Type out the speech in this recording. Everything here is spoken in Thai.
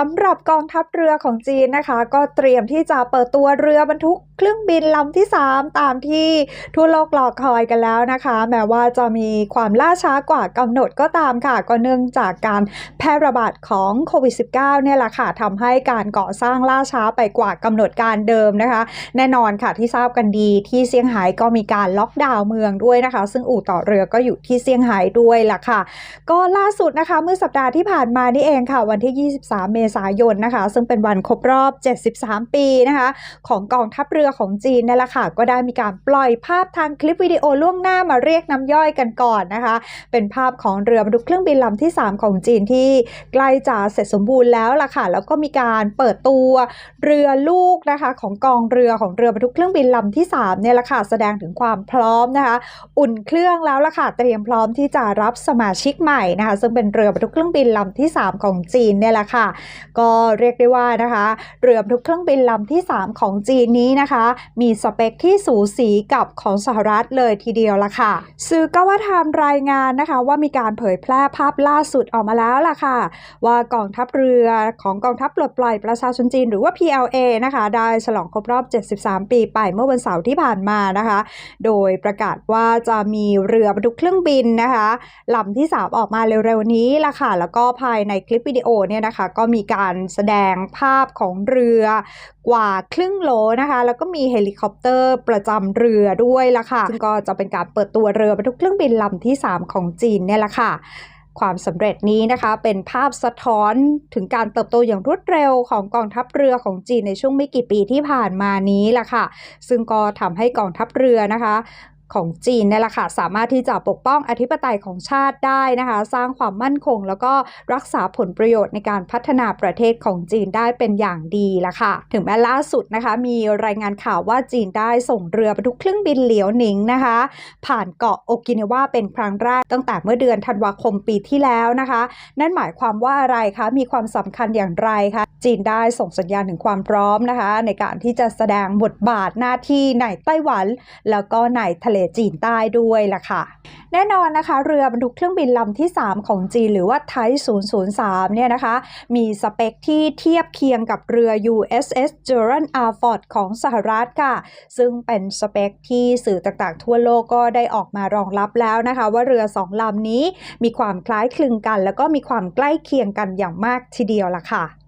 สำหรับกองทัพเรือของจีนนะคะ ก็เตรียมที่จะเปิดตัวเรือบรรทุกเครื่องบินลำที่ 3 ตามที่ทั่วโลกรอคอยกันแล้วนะคะ แม้ว่าจะมีความล่าช้ากว่ากำหนดก็ตามค่ะ ก็เนื่องจากการแพร่ระบาดของโควิด -19 เนี่ยแหละค่ะทำให้การก่อสร้างล่าช้าไปกว่ากำหนดการเดิมนะคะ แน่นอนค่ะที่ทราบกันดีที่เซี่ยงไฮ้ก็มีการล็อกดาวน์เมืองด้วยนะคะ ซึ่งอู่ต่อเรือก็อยู่ที่เซี่ยงไฮ้ด้วยล่ะค่ะ ก็ล่าสุดนะคะเมื่อสัปดาห์ที่ผ่านมานี่เองค่ะ วันที่ 23 เมษายนนะคะ ซึ่งเป็นวันครบรอบ 73 ปีนะคะ ของกองทัพเรือของจีนนั่นแหละค่ะ ก็ได้มีการปล่อยภาพทางคลิปวิดีโอล่วงหน้ามาเรียกน้ำย่อยกันก่อนนะคะ เป็นภาพของเรือบรรทุกเครื่องบินลำที่ 3 ของจีนที่ใกล้จะเสร็จสมบูรณ์แล้วล่ะค่ะ แล้วก็มีการเปิดตัวเรือลูกนะคะ ของกองเรือของเรือบรรทุกเครื่องบินลำที่3เนี่ยแหละค่ะแสดงถึงความพร้อมนะคะ อุ่นเครื่องแล้วล่ะค่ะเตรียมพร้อมที่จะรับสมาชิกใหม่นะคะ ซึ่งเป็นเรือบรรทุกเครื่องบินลำที่ 3 ของจีนเนี่ยแหละค่ะก็เรียกได้ว่านะคะเรือบรรทุกเครื่องบินลำที่ 3 ของจีนนี้นะคะ มีสเปคที่สูสีกับของสหรัฐเลยทีเดียวละค่ะสื่อก็ว่าทำรายงานนะคะว่ามีการเผยแพร่ภาพล่าสุดออกมาแล้วล่ะค่ะ ว่ากองทัพเรือของกองทัพปลดปล่อยประชาชนจีนหรือว่า PLA นะคะ ได้ฉลองครบรอบ 73 ปีไปเมื่อวันเสาร์ที่ผ่านมานะคะ โดยประกาศว่าจะมีเรือบรรทุกเครื่องบินนะคะลำที่ 3 ออกมาเร็วๆนี้ล่ะค่ะ แล้วก็ภายในคลิปวิดีโอเนี่ยนะคะ ก็มีการแสดงภาพของเรือกว่าครึ่งโหลนะคะ แล้วก็มีเฮลิคอปเตอร์ประจำเรือด้วยล่ะค่ะซึ่งก็จะเป็นการเปิดตัวเรือบรรทุกเครื่องบินลำที่ 3 ของจีนเนี่ยแหละค่ะความสำเร็จนี้นะคะเป็นภาพสะท้อนถึงการเติบโตอย่างรวดเร็วของกองทัพเรือของจีนในช่วงไม่กี่ปีที่ผ่านมานี้แหละค่ะ ซึ่งก็ทำให้กองทัพเรือนะคะ ของจีนเนี่ยแหละค่ะสามารถที่จะปกป้องอธิปไตยของชาติได้นะคะ สร้างความมั่นคง แล้วก็รักษาผลประโยชน์ในการพัฒนาประเทศของจีนได้เป็นอย่างดีละค่ะ ถึงแม้ล่าสุดนะคะ มีรายงานข่าวว่าจีนได้ส่งเรือบรรทุกเครื่องบินเหลียวหนิงนะคะ ผ่านเกาะโอกินาวาเป็นครั้งแรกตั้งแต่เมื่อเดือนธันวาคมปีที่แล้วนะคะ นั่นหมายความว่าอะไรคะมีความสำคัญอย่างไรคะ จีนได้ส่งสัญญาณถึงความพร้อมนะคะ ในการที่จะแสดงบทบาทหน้าที่ในไต้หวัน แล้วก็ในทะเลจีนใต้ด้วยล่ะค่ะ แน่นอนนะคะ เรือบรรทุกเครื่องบินลำที่ 3 ของจีนหรือว่าไท003 เนี่ยนะคะ มีสเปคที่เทียบเคียงกับเรือ USS Gerald R. Ford ของสหรัฐค่ะ ซึ่งเป็นสเปคที่สื่อต่างๆ ทั่วโลกก็ได้ออกมารองรับแล้วนะคะ ว่าเรือสองลำนี้มีความคล้ายคลึงกัน แล้วก็มีความใกล้เคียงกันอย่างมากทีเดียวล่ะค่ะ